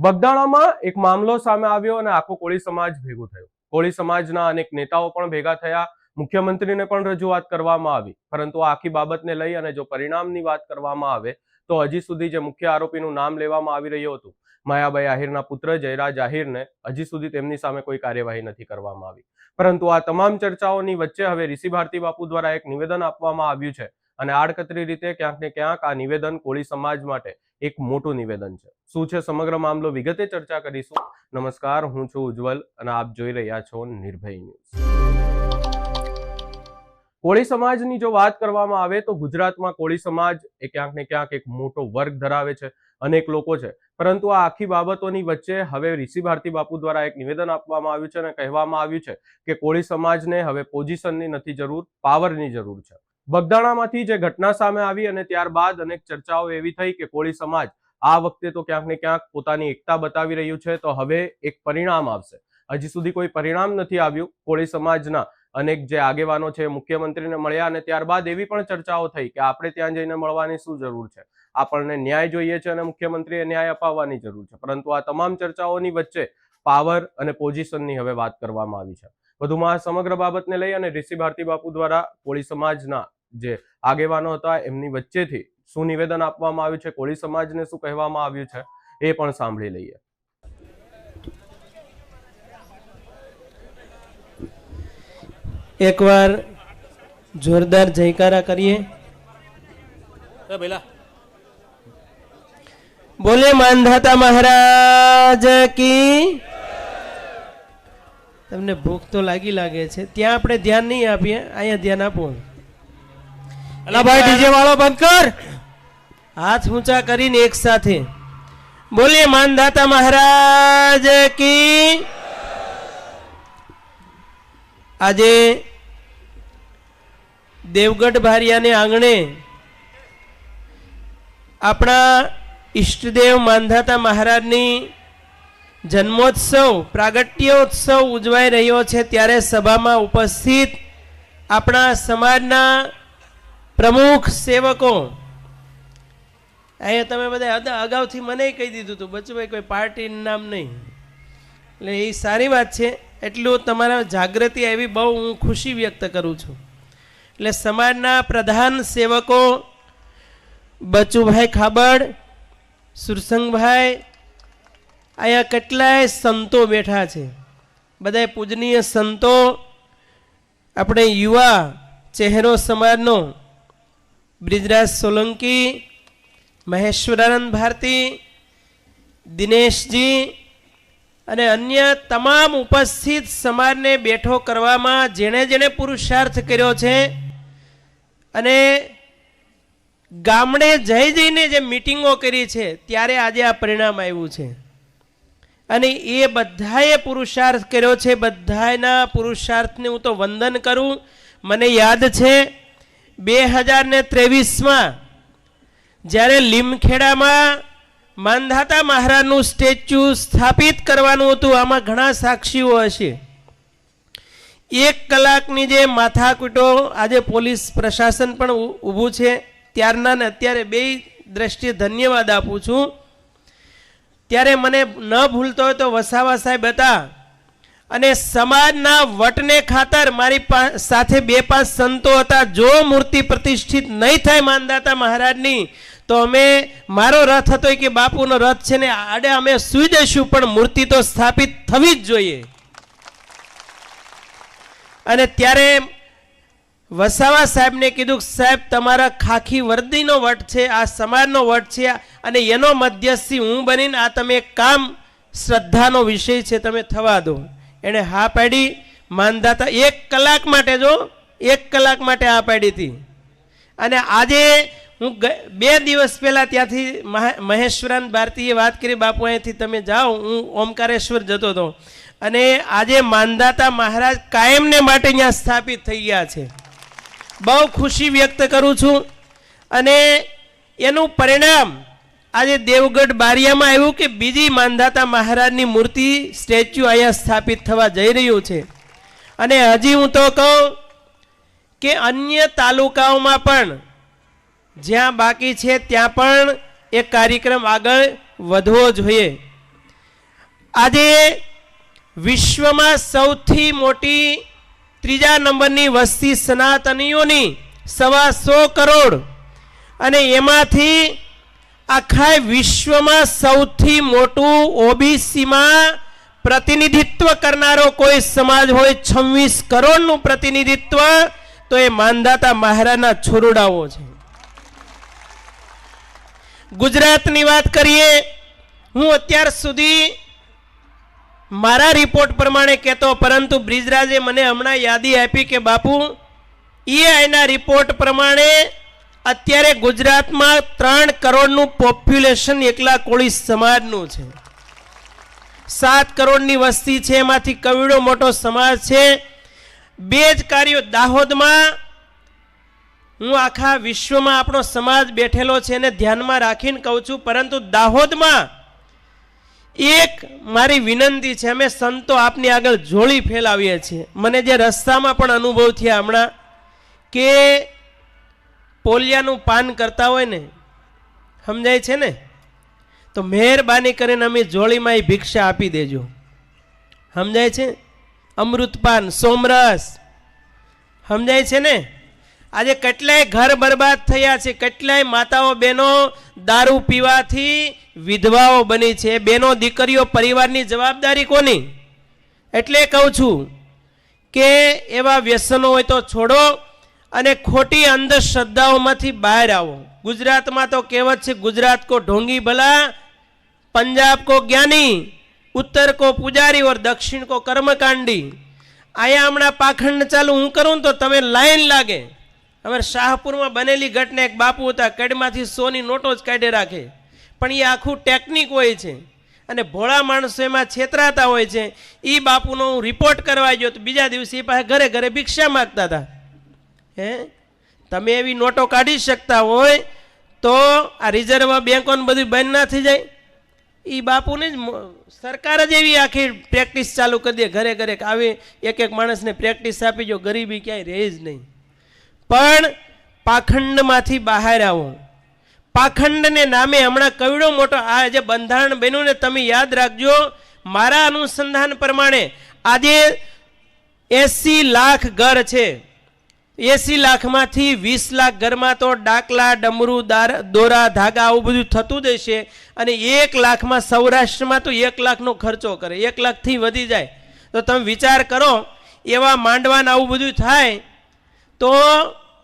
બગદાણામાં એક મામલો સામે આવ્યો અને આખો કોળી સમાજ ભેગો થયો. કોળી સમાજના અનેક નેતાઓ પણ ભેગા થયા. મુખ્યમંત્રીને પણ રજૂઆત કરવામાં આવી. પરંતુ આખી બાબતને લઈ અને જો પરિણામની વાત કરવામાં આવે, તો હજી સુધી જે મુખ્ય આરોપીનું નામ લેવામાં આવી રહ્યું હતું માયાભાઈ આહિરના પુત્ર જયરાજ આહિરને હજી સુધી તેમની સામે કોઈ કાર્યવાહી નથી કરવામાં આવી. પરંતુ આ તમામ ચર્ચાઓની વચ્ચે હવે ઋષિ ભારતી બાપુ દ્વારા એક નિવેદન આપવામાં આવ્યું છે. અને આડકતરી રીતે ક્યાંક ને ક્યાંક આ નિવેદન કોળી સમાજ માટે એક મોટું નિવેદન છે. શું છે સમગ્ર મામલો? વિગતે ચર્ચા કરીશું. નમસ્કાર, હું છું ઉજ્જવલ અને આપ જોઈ રહ્યા છો નિર્ભય ન્યૂઝ. કોળી સમાજની જો વાત કરવામાં આવે તો ગુજરાતમાં કોળી સમાજ એ ક્યાંક ને ક્યાંક એક મોટો વર્ગ ધરાવે છે, અનેક લોકો છે. પરંતુ આ આખી બાબતોની વચ્ચે હવે ઋષિ ભારતી બાપુ દ્વારા એક નિવેદન આપવામાં આવ્યું છે અને કહેવામાં આવ્યું છે કે કોળી સમાજને હવે પોઝિશનની નથી જરૂર, પાવરની જરૂર છે. બગદાણામાંથી જે ઘટના સામે આવી અને ત્યારબાદ અનેક ચર્ચાઓ એવી થઈ કે કોળી સમાજ આ વખતે તો ક્યાંક ને ક્યાંક પોતાની એકતા બતાવી રહ્યું છે, તો હવે એક પરિણામ આવશે. હજી સુધી કોઈ પરિણામ નથી આવ્યું. કોળી સમાજના અનેક જે આગેવાનો છે, મુખ્યમંત્રીને મળ્યા અને ત્યારબાદ એવી પણ ચર્ચાઓ થઈ કે આપણે ત્યાં જઈને મળવાની શું જરૂર છે? આપણને ન્યાય જોઈએ છે અને મુખ્યમંત્રીએ ન્યાય અપાવવાની જરૂર છે. પરંતુ આ તમામ ચર્ચાઓની વચ્ચે પાવર અને પોઝિશનની હવે વાત કરવામાં આવી છે. વધુમાં સમગ્ર બાબતને લઈ અને ઋષિ ભારતી બાપુ દ્વારા કોળી સમાજના જે આગેવાનો હતા એમની વચ્ચેથી શું નિવેદન આપવામાં આવ્યું છે? કોળી સમાજને શું કહેવામાં આવ્યું છે? એ પણ સાંભળી લઈએ. એકવાર જોરદાર જયકારા કરીએ. બોલે માનધાતા મહારાજ કી. તમને ભૂખ તો લાગી લાગે છે. ત્યાં આપણે ધ્યાન નહીં આપીએ અહીંયા ધ્યાન આપો. અલા ભાઈ ડીજે વાળો બંધ કર. હાથ ઊંચા કરીને એક સાથે. બોલીએ માનદાતા મહારાજ કી. આજે દેવગઢ ભારિયાને આંગણે આપણા ઈષ્ટદેવ માનધાતા મહારાજની જન્મોત્સવ પ્રાગટ્યોત્સવ ઉજવાઈ રહ્યો છે. ત્યારે સભામાં ઉપસ્થિત આપણા સમાજના પ્રમુખ સેવકો. અહીંયા તમે બધા હતા અગાઉથી મને કહી દીધું હતું બચુભાઈ કોઈ પાર્ટીનું નામ નહીં. એટલે એ સારી વાત છે, એટલું તમારા જાગૃતિ આવી બહુ હું ખુશી વ્યક્ત કરું છું. એટલે સમાજના પ્રધાન સેવકો, બચુભાઈ ખાબડ, સુરસંગભાઈ, અહીંયા કેટલાય સંતો બેઠા છે. બધા પૂજનીય સંતો, આપણે યુવા, ચહેરો સમાજનો બ્રિજરાજ સોલંકી, મહેશ્વરાનંદ ભારતી, દિનેશજી અને અન્ય તમામ ઉપસ્થિત સમાજને બેઠો કરવામાં જેણે જેણે પુરુષાર્થ કર્યો છે અને ગામડે જઈ જઈને જે મિટિંગો કરી છે, ત્યારે આજે આ પરિણામ આવ્યું છે. અને એ બધાએ પુરુષાર્થ કર્યો છે, બધાના પુરુષાર્થને હું તો વંદન કરું. મને યાદ છે બે હજાર ને ત્રેવીસમાં જ્યારે લીમખેડામાં માંધાતા મહારાજનું સ્ટેચ્યુ સ્થાપિત કરવાનું હતું, આમાં ઘણા સાક્ષીઓ હશે. એક કલાકની જે માથાકૂટો આજે પોલીસ પ્રશાસન પણ ઊભું છે, ત્યારના ને અત્યારે બે દ્રષ્ટિએ ધન્યવાદ આપું છું. ત્યારે મને ન ભૂલતો હોય તો વસાવા સાહેબ હતા. અને સમાજના વટને ખાતર મારી સાથે બે પાંચ સંતો હતા. જો મૂર્તિ પ્રતિષ્ઠિત નહીં થાય માનદાતા મહારાજની, તો અમે, મારો રથ હતો કે બાપુનો રથ છે ને, આડે અમે સુઈ જઈશું, પણ મૂર્તિ તો સ્થાપિત થવી જ જોઈએ. અને ત્યારે વસાવા સાહેબને કીધું કે સાહેબ, તમારા ખાખી વર્દીનો વટ છે, આ સમાજનો વટ છે, અને એનો મધ્યસ્થી હું બનીને આ તમે કામ શ્રદ્ધાનો વિષય છે, તમે થવા દો. એણે હા પાડી. માનદાતા એક કલાક માટે જો, એક કલાક માટે હા પાડી હતી. અને આજે હું બે દિવસ પહેલાં ત્યાંથી મહે- મહેશ્વરાન ભારતીએ વાત કરી, બાપુ અહીંથી તમે જાઓ, હું ઓમકારેશ્વર જતો હતો. અને આજે માનદાતા મહારાજ કાયમને માટે અહીંયા સ્થાપિત થઈ ગયા છે. બહુ ખુશી વ્યક્ત કરું છું. અને એનું પરિણામ આજે દેવગઢ બારિયામાં આવ્યું કે બીજી માંધાતા મહારાજની મૂર્તિ સ્ટેચ્યુ અહીંયા સ્થાપિત થવા જઈ રહ્યું છે. અને હજી હું તો કહું કે અન્ય તાલુકાઓમાં પણ જ્યાં બાકી છે ત્યાં પણ એ કાર્યક્રમ આગળ વધવો જોઈએ. આજે વિશ્વમાં સૌથી મોટી ત્રીજા નંબરની વસ્તી સનાતનીઓની સવા સો કરોડ અને એમાંથી આખા વિશ્વમાં સૌથી મોટું ઓબીસીમાં પ્રતિનિધિત્વ કરનારો કોઈ સમાજ હોય છવ્વીસ કરોડનું પ્રતિનિધિત્વ, તો એ માનદાતા મહારાજના છોરડાઓ છે. ગુજરાતની વાત કરીએ, હું અત્યાર સુધી મારા રિપોર્ટ પ્રમાણે કહેતો, પરંતુ બ્રિજરાજે મને હમણાં યાદી આપી કે બાપુ એ એના રિપોર્ટ પ્રમાણે અત્યારે ગુજરાતમાં ત્રણ કરોડનું પોપ્યુલેશન એકલા કોળી સમાજનું છે. સાત કરોડની વસ્તી છે, એમાંથી કવિડો મોટો સમાજ છે. બે જ કાર્યો દાહોદમાં. હું આખા વિશ્વમાં આપણો સમાજ બેઠેલો છે એને ધ્યાનમાં રાખીને કહું છું, પરંતુ દાહોદમાં એક મારી વિનંતી છે, અમે સંતો આપની આગળ જોડી ફેલાવીએ છીએ. મને જે રસ્તામાં પણ અનુભવ થયા હમણાં કે પોલિયાનું પાન કરતા હોય ને, સમજાય છે ને? તો મહેરબાની કરીને અમે જોળીમાં ભિક્ષા આપી દેજો. સમજાય છે? અમૃતપાન, સોમરસ. સમજાય છે ને? આજે કેટલાય ઘર બરબાદ થયા છે, કેટલાય માતાઓ બહેનો દારૂ પીવાથી વિધવાઓ બની છે. બેનો દીકરીઓ પરિવારની જવાબદારી કોની? એટલે કહું છું કે એવા વ્યસનો હોય તો છોડો. અને ખોટી અંધશ્રદ્ધાઓમાંથી બહાર આવો. ગુજરાતમાં તો કહેવત છે, ગુજરાત કો ઢોંગી ભલા, પંજાબ કો જ્ઞાની, ઉત્તર કો પૂજારી ઓર દક્ષિણ કો કર્મકાંડી. આયા હમણાં પાખંડ ચાલુ હું કરું તો તમે લાઈન લાગે. અમારે શાહપુરમાં બનેલી ઘટના એક બાપુ હતા, કડમાંથી સોની નોટો જ કાઢી રાખે. પણ એ આખું ટેકનિક હોય છે અને ભોળા માણસો એમાં છેતરાતા હોય છે. એ બાપુનો હું રિપોર્ટ કરવા ગયો તો બીજા દિવસે એ પાસે ઘરે ઘરે ભિક્ષા માગતા હતા. હે? તમે એવી નોટો કાઢી શકતા હોય તો આ રિઝર્વ બેંકોને બધું બંધ ના થઈ જાય. એ બાપુને જ સરકાર જ એવી આખી પ્રેક્ટિસ ચાલુ કરી દે ઘરે ઘરે કે આવી એક એક માણસને પ્રેક્ટિસ આપી જો ગરીબી ક્યાંય રહે જ નહીં. પણ પાખંડમાંથી બહાર આવો. પાખંડને નામે હમણાં કવિડો મોટો આ જે બંધારણ બન્યું ને તમે યાદ રાખજો, મારા અનુસંધાન પ્રમાણે આજે એસી લાખ ઘર છે. એસી લાખમાંથી વીસ લાખ ઘરમાં તો ડાકલા, ડમરું, દાર દોરા, ધાગા આવું બધું થતું જ હશે અને એક લાખમાં સૌરાષ્ટ્રમાં તો એક લાખનો ખર્ચો કરે, એક લાખથી વધી જાય. તો તમે વિચાર કરો, એવા માંડવાને આવું બધું થાય તો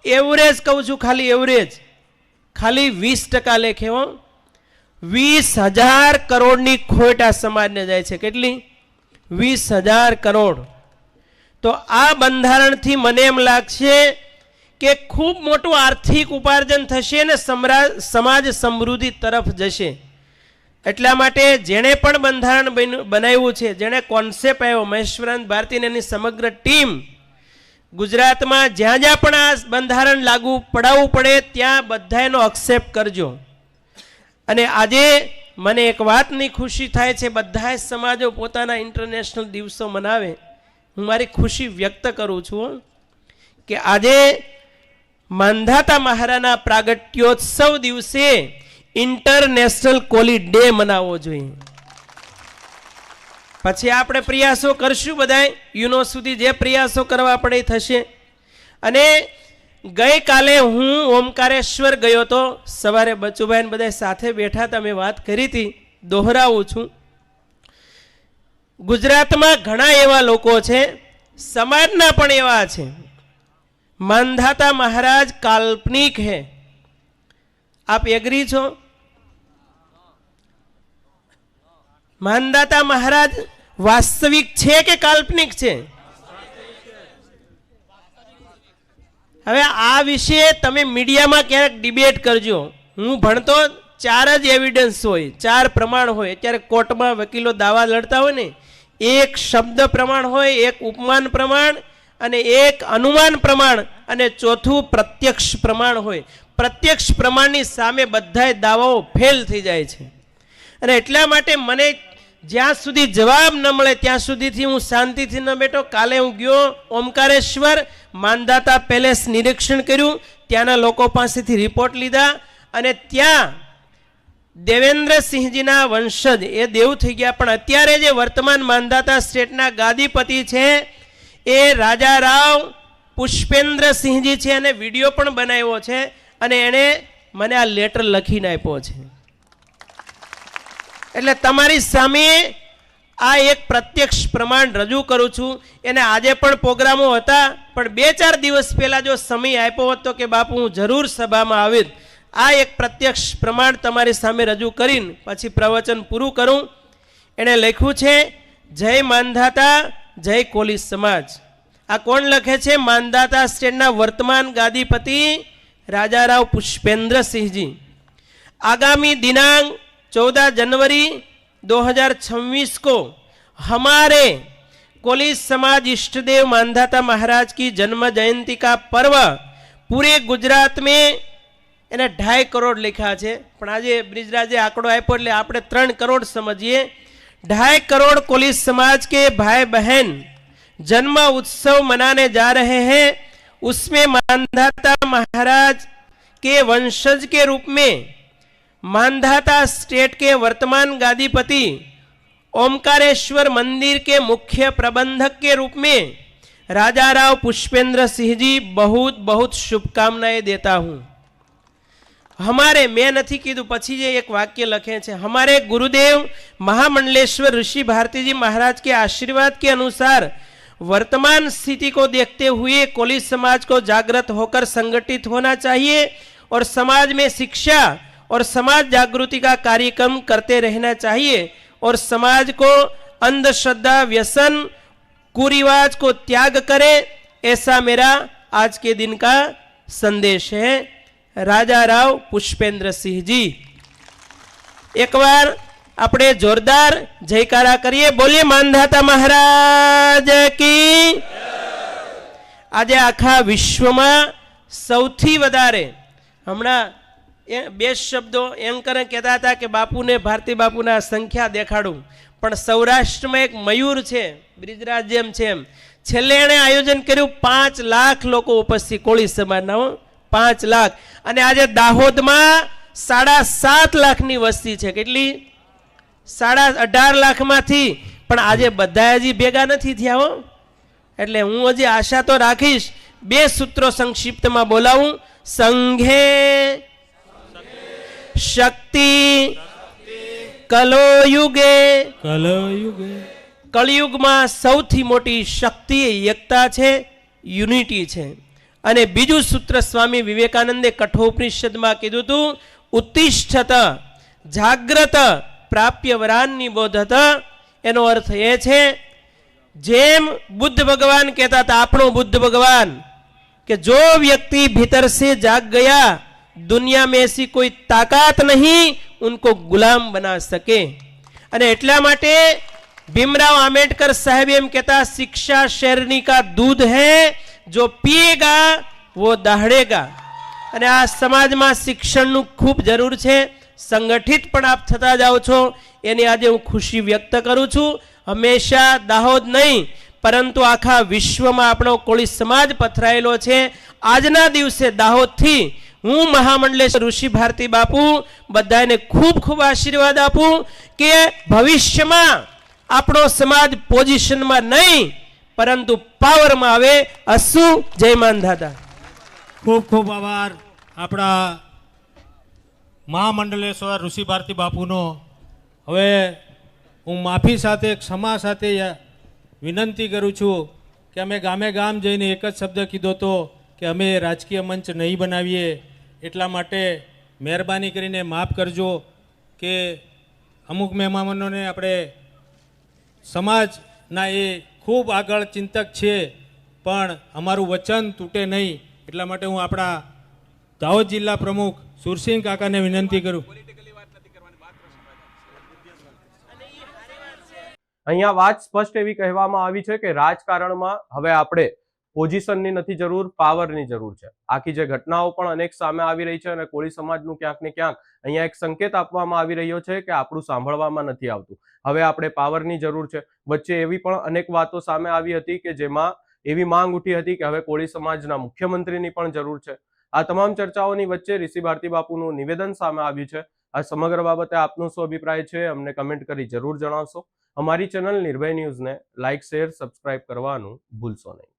એવરેજ કહું છું ખાલી એવરેજ. ખાલી વીસ ટકા લેખે હો. વીસ હજાર કરોડની ખોટ આ સમાજને જાય છે. કેટલી? વીસ હજાર કરોડ. તો આ બંધારણથી મને એમ લાગશે કે ખૂબ મોટું આર્થિક ઉપાર્જન થશે અને સમાજ સમૃદ્ધિ તરફ જશે. એટલા માટે જેણે પણ બંધારણ બનાવ્યું છે, જેણે કોન્સેપ્ટ આવ્યો મહેશ્વરાંત ભારતી એની સમગ્ર ટીમ, ગુજરાતમાં જ્યાં જ્યાં પણ આ બંધારણ લાગુ પડાવવું પડે, ત્યાં બધા એનો અક્સેપ્ટ કરજો. અને આજે મને એક વાતની ખુશી થાય છે બધા સમાજો પોતાના ઇન્ટરનેશનલ દિવસો મનાવે. હું મારી ખુશી વ્યક્ત કરું છું કે આજે માંધાતા મહારાના પ્રાગટ્યોત્સવ દિવસે ઇન્ટરનેશનલ કોલી ડે મનાવવો જોઈએ. પછી આપણે પ્રયાસો કરશું બધાય, યુનો સુધી જે પ્રયાસો કરવા પડે થશે. અને ગઈકાલે હું ઓમકારેશ્વર ગયો તો સવારે બચુભાઈને બધા સાથે બેઠા તમે વાત કરી હતી, દોહરાવું છું. ગુજરાતમાં ઘણા એવા લોકો છે, સમાજના પણ એવા છે. માંધાતા મહારાજ કાલ્પનિક હે. આપ એગ્રી છો? માનદાતા મહારાજ વાસ્તવિક છે કે કાલ્પનિક છે? હવે આ વિશે તમે મીડિયામાં ક્યારેક ડિબેટ કરજો. હું ભણતો ચાર જ એવિડન્સ હોય, ચાર પ્રમાણ હોય. અત્યારે કોર્ટમાં વકીલો દાવા લડતા હોય ને, એક શબ્દ પ્રમાણ હોય, એક ઉપમાન પ્રમાણ અને એક અનુમાન પ્રમાણ અને ચોથું પ્રત્યક્ષ પ્રમાણ હોય. પ્રત્યક્ષ પ્રમાણની સામે બધાય દાવાઓ ફેલ થઈ જાય છે. અને એટલા માટે મને જ્યાં સુધી જવાબ ન મળે ત્યાં સુધીથી હું શાંતિથી ન બેઠો. કાલે હું ગયો ઓમકારેશ્વર માંદાતા પેલેસ નિરીક્ષણ કર્યું. ત્યાંના લોકો પાસેથી રિપોર્ટ લીધા અને ત્યાં દેવેન્દ્રસિંહજીના વંશજ, એ દેવ થઈ ગયા. પણ અત્યારે જે વર્તમાન માંધાતા સ્ટેટના ગાદીપતિ છે, એ રાજા રાવ પુષ્પેન્દ્રસિંહજી છે અને વીડિયો પણ બનાવ્યો છે અને એણે મને આ લેટર લખીને આપ્યો છે. એટલે તમારી સામે આ એક પ્રત્યક્ષ પ્રમાણ રજૂ કરું છું. એને આજે પણ પ્રોગ્રામો હતા, પણ બે ચાર દિવસ પહેલાં જો સમય આપ્યો હતો કે બાપુ, હું જરૂર સભામાં આવીશ. આ એક પ્રત્યક્ષ પ્રમાણ તમારી સામે રજૂ કરીને પછી પ્રવચન પૂરું કરું એણે લખ્યું છે જય માનધાતા જય કોલી સમાજ આ કોણ લખે છે માનધાતા સ્ટેટના વર્તમાન ગાદીપતિ રાજારાવ પુષ્પેન્દ્રસિંહજી आगामी दिनांक 14 जनवरी 2026 को हमारे कोली समाज इष्ट देव मानधाता महाराज की जन्म जयंती का पर्व पूरे गुजरात में એને ઢાઈ કરોડ લખ્યા છે પણ આજે બ્રિજરાજે આંકડો આપ્યો એટલે આપણે ત્રણ કરોડ સમજીએ ढाई करोड़ कोली समाज के भाई बहन जन्म उत्सव मनाने जा रहे हैं उसमें मानधाता महाराज के वंशज के रूप में मानधाता स्टेट के वर्तमान गादीपति ओमकारेश्वर मंदिर के मुख्य प्रबंधक के रूप में राजा राव पुष्पेंद्र सिंह जी बहुत बहुत शुभकामनाएं देता हूं हमारे मैं નથી કીધું પછી જે એક વાક્ય લખે છે हमारे गुरुदेव महामंडलेश्वर ऋषि भारती जी महाराज के आशीर्वाद के अनुसार वर्तमान स्थिति को देखते हुए कोली समाज को जागृत होकर संगठित होना चाहिए और समाज में शिक्षा और समाज जागृति का कार्यक्रम करते रहना चाहिए और समाज को अंधश्रद्धा व्यसन कुरिवाज को त्याग करे ऐसा मेरा आज के दिन का संदेश है રાજા રાવ પુષ્પેન્દ્રસિંહજી એકવાર આપણે જોરદાર જયકારા કરીએ. બોલીએ, માનધાતા મહારાજ કી આજે આખા વિશ્વમાં સૌથી વધારે હમણાં એ બે શબ્દો એન્કરે કહેતા હતા કે બાપુને, ભારતી બાપુના સંખ્યા દેખાડું. પણ સૌરાષ્ટ્રમાં એક મયુર છે, બ્રિજરાજ જેમ છે એમ. છેલ્લે એણે આયોજન કર્યું, પાંચ લાખ લોકો ઉપસ્થિત. કોળી સમાજના. પાંચ લાખ. અને આજે દાહોદમાં સાડા સાત લાખની વસ્તી છે. કેટલી? સાડા અઢાર લાખમાંથી. પણ આજે બધા હજી ભેગા નથી થયા હો. એટલે હું હજી આશા તો રાખીશ બે સૂત્રો સંક્ષિપ્તમાં બોલાવું. સંઘે શક્તિ કલોયુગે. કલયુગે. કળિયુગમાં સૌથી મોટી શક્તિ એકતા છે યુનિટી છે. અને બીજું સૂત્ર સ્વામી વિવેકાનંદે કઠોપનિષદમાં કીધું હતું, ઉત્તિષ્ઠત, જાગ્રત પ્રાપ્ય વરાનની બોધ હતા એનો અર્થ એ છે, જેમ બુદ્ધ ભગવાન કહેતા હતા, આપણો બુદ્ધ ભગવાન, કે જો વ્યક્તિ ભીતર જાગ ગયા, દુનિયા મેં એસી કોઈ તાકાત નહીં, ઉનકો ગુલામ બના શકે. અને એટલા માટે ભીમરાવ આંબેડકર સાહેબ એમ કહેતા, શિક્ષા શેરની કા દૂધ હૈ જો પીએગા, વો દહાડેગા. અને આ સમાજમાં શિક્ષણનું ખૂબ જરૂર છે. સંગઠિત પણ આપ થતા જાઓ છો. એની આજે હું ખુશી વ્યક્ત કરું છું. હંમેશા દાહોદ નહીં, પરંતુ આખા વિશ્વમાં આપણો કોળી સમાજ પથરાયેલો છે. આજના દિવસે દાહોદથી હું મહામંડલેશ્વર ઋષિ ભારતી બાપુ બધાને ખૂબ ખૂબ આશીર્વાદ આપું કે ભવિષ્યમાં આપણો સમાજ પોઝિશનમાં નહીં પરંતુ પાવરમાં આવે અસુ. જય દાદા. ખૂબ ખૂબ આભાર. આપણા મહામંડલેશ્વર ઋષિ ભારતી બાપુનો. હવે હું માફી સાથે, ક્ષમા સાથે વિનંતી કરું છું કે અમે ગામે ગામ જઈને એક જ શબ્દ કીધો હતો કે અમે રાજકીય મંચ નહીં બનાવીએ. એટલા માટે મહેરબાની કરીને માફ કરજો કે અમુક મહેમાનોને આપણે સમાજના એ ખૂબ આગળ ચિંતક છે, પણ અમારું વચન તૂટે નહીં. એટલા માટે હું આપણા દાહોદ જિલ્લા પ્રમુખ સુરસિંહ કાકાને વિનંતી કરું. અહીંયા વાત સ્પષ્ટ એવી કહેવામાં આવી છે કે રાજકારણમાં હવે આપણે પોઝિશનની નથી જરૂર, પાવરની જરૂર છે. આખી જે ઘટનાઓ પણ અનેક સામે આવી રહી છે અને કોળી સમાજનું ક્યાંક ને ક્યાંક અહીંયા એક સંકેત આપવામાં આવી રહ્યો છે કે આપણું સાંભળવામાં નથી આવતું. હવે આપણે પાવરની જરૂર છે. વચ્ચે એવી પણ અનેક વાતો સામે આવી હતી કે જેમાં એવી માંગ ઉઠી હતી કે હવે કોળી સમાજના મુખ્યમંત્રીની પણ જરૂર છે. આ તમામ ચર્ચાઓની વચ્ચે ઋષિ ભારતી બાપુનું નિવેદન સામે આવ્યું છે. આ સમગ્ર બાબતે આપનો શું અભિપ્રાય છે અમને કમેન્ટ કરી જરૂર જણાવશો. અમારી ચેનલ નિર્ભય ન્યૂઝને લાઇક શેર, સબસ્ક્રાઇબ કરવાનું ભૂલશો નહીં.